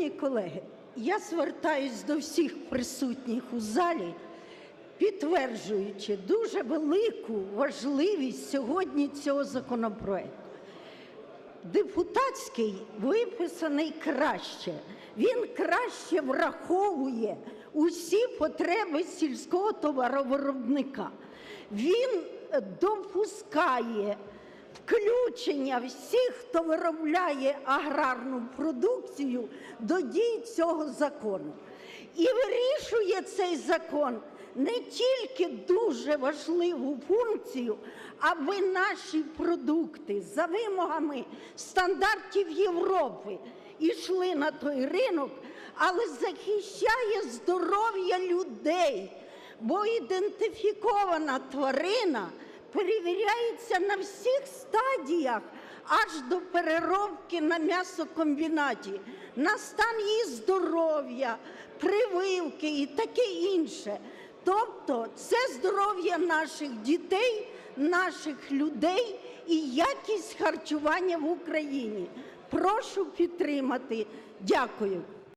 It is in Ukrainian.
Шановні колеги, я звертаюсь до всіх присутніх у залі, підтверджуючи дуже велику важливість сьогодні цього законопроекту. Депутатський виписаний краще. Він краще враховує усі потреби сільського товаровиробника. Він допускає включення всіх, хто виробляє аграрну продукцію, до дій цього закону. І вирішує цей закон не тільки дуже важливу функцію, аби наші продукти за вимогами стандартів Європи йшли на той ринок, але захищає здоров'я людей, бо ідентифікована тварина перевіряється на всіх стадіях аж до переробки на м'ясокомбінаті, на стан її здоров'я, прививки і таке інше. Тобто це здоров'я наших дітей, наших людей і якість харчування в Україні. Прошу підтримати. Дякую.